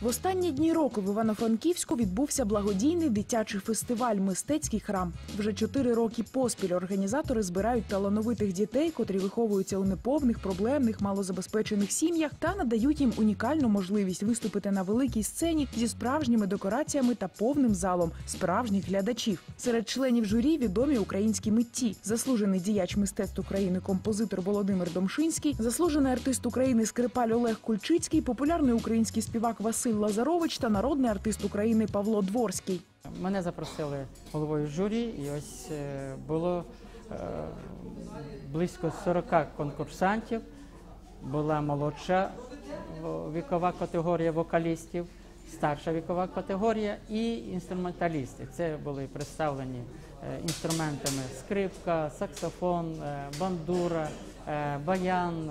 В останні дні року в Івано-Франківську відбувся благодійний дитячий фестиваль Мистецький храм. Вже чотири роки поспіль організатори збирають талановитих дітей, котрі виховуються у неповних, проблемних, малозабезпечених сім'ях, та надають їм унікальну можливість виступити на великій сцені зі справжніми декораціями та повним залом справжніх глядачів. Серед членів журі відомі українські митці, заслужений діяч мистецтв України, композитор Володимир Домшинський, заслужений артист України скрипаль Олег Кульчицький, популярний український співак Василь Лазарович та народний артист України Павло Дворський. Мене запросили головою журі, і ось е, було е, близько 40 конкурсантів. Була молодша вікова категорія вокалістів, старша вікова категорія і інструменталісти. Це були представлені е, інструментами скрипка, саксофон, бандура, баян,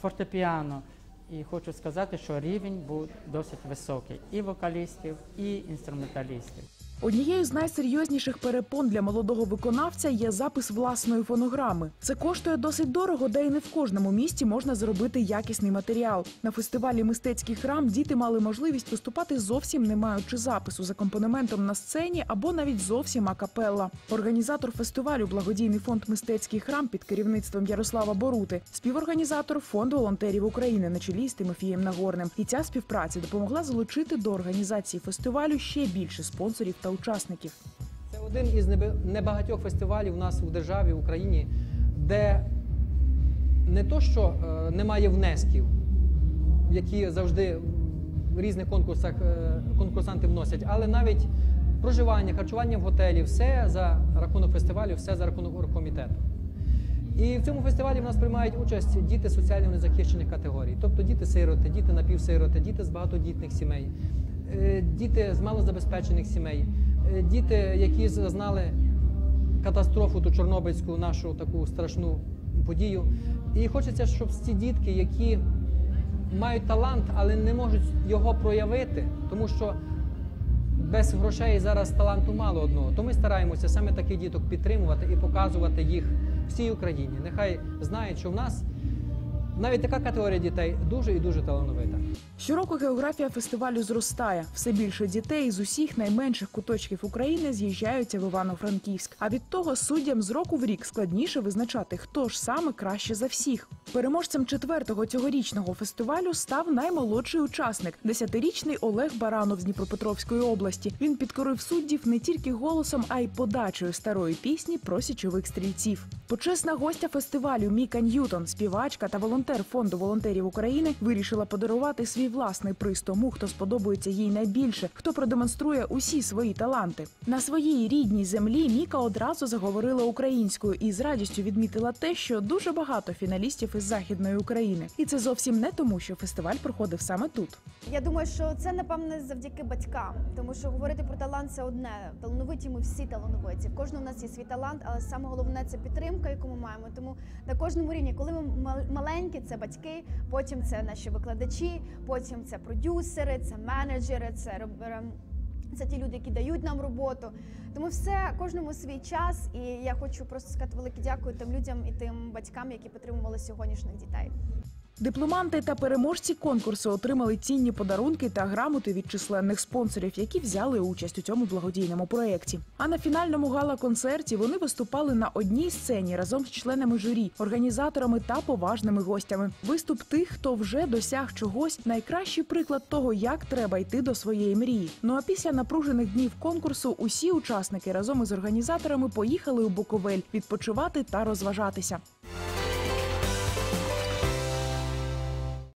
фортепіано. І хочу сказати, що рівень був досить високий і вокалістів, і інструменталістів. Однією з найсерйозніших перепон для молодого виконавця є запис власної фонограми. Це коштує досить дорого, де й не в кожному місті можна зробити якісний матеріал. На фестивалі Мистецький храм діти мали можливість виступати зовсім не маючи запису з акомпанементом на сцені або навіть зовсім акапелла. Організатор фестивалю благодійний фонд Мистецький храм під керівництвом Ярослава Борути, співорганізатор фонд волонтерів України на чолі з Тимофієм Нагорним. І ця співпраця допомогла залучити до організації фестивалю ще більше спонсорів та учасників. Це один із небагатьох фестивалів у нас у державі, в Україні, де не то, що е, немає внесків, які завжди в різних конкурсах е, конкурсанти вносять, але навіть проживання, харчування в готелі, все за рахунок фестивалю, все за рахунок оргкомітету. І в цьому фестивалі в нас приймають участь діти соціально незахищених категорій, тобто діти-сироти, діти напівсироти, діти з багатодітних сімей, е, діти з малозабезпечених сімей, діти, які зазнали катастрофу ту Чорнобильську, нашу таку страшну подію. І хочеться, щоб ці дітки, які мають талант, але не можуть його проявити, тому що без грошей зараз таланту мало одного. То ми стараємося саме таких діток підтримувати і показувати їх всій Україні. Нехай знають, що в нас навіть така категорія дітей дуже і дуже талановита. Щороку географія фестивалю зростає. Все більше дітей з усіх найменших куточків України з'їжджаються в Івано-Франківськ. А від того суддям з року в рік складніше визначати, хто ж саме краще за всіх. Переможцем четвертого цьогорічного фестивалю став наймолодший учасник, десятирічний Олег Баранов з Дніпропетровської області. Він підкорив суддів не тільки голосом, а й подачею старої пісні про січових стрільців. Почесна гостя фестивалю Міка Ньютон, співачка та волонтер фонду волонтерів України, вирішила подарувати свій власний приз тому, хто сподобається їй найбільше, хто продемонструє усі свої таланти. На своїй рідній землі Міка одразу заговорила українською і з радістю відмітила те, що дуже багато фіналістів із західної України, і це зовсім не тому, що фестиваль проходив саме тут. Я думаю, що це напевне завдяки батькам, тому що говорити про талант це одне. Талановиті ми всі талановиті. В у нас є свій талант, але саме головне це підтримка, яку ми маємо. Тому на кожному рівні, коли ми мал- маленькі, це батьки, потім це наші викладачі, потім це продюсери, це менеджери, це це ті люди, які дають нам роботу. Тому все кожному свій час. І я хочу просто сказати велике дякую тим людям і тим батькам, які підтримували сьогоднішніх дітей. Дипломанти та переможці конкурсу отримали цінні подарунки та грамоти від численних спонсорів, які взяли участь у цьому благодійному проєкті. А на фінальному гала-концерті вони виступали на одній сцені разом з членами журі, організаторами та поважними гостями. Виступ тих, хто вже досяг чогось, найкращий приклад того, як треба йти до своєї мрії. Ну а після напружених днів конкурсу усі учасники разом із організаторами поїхали у Буковель відпочивати та розважатися.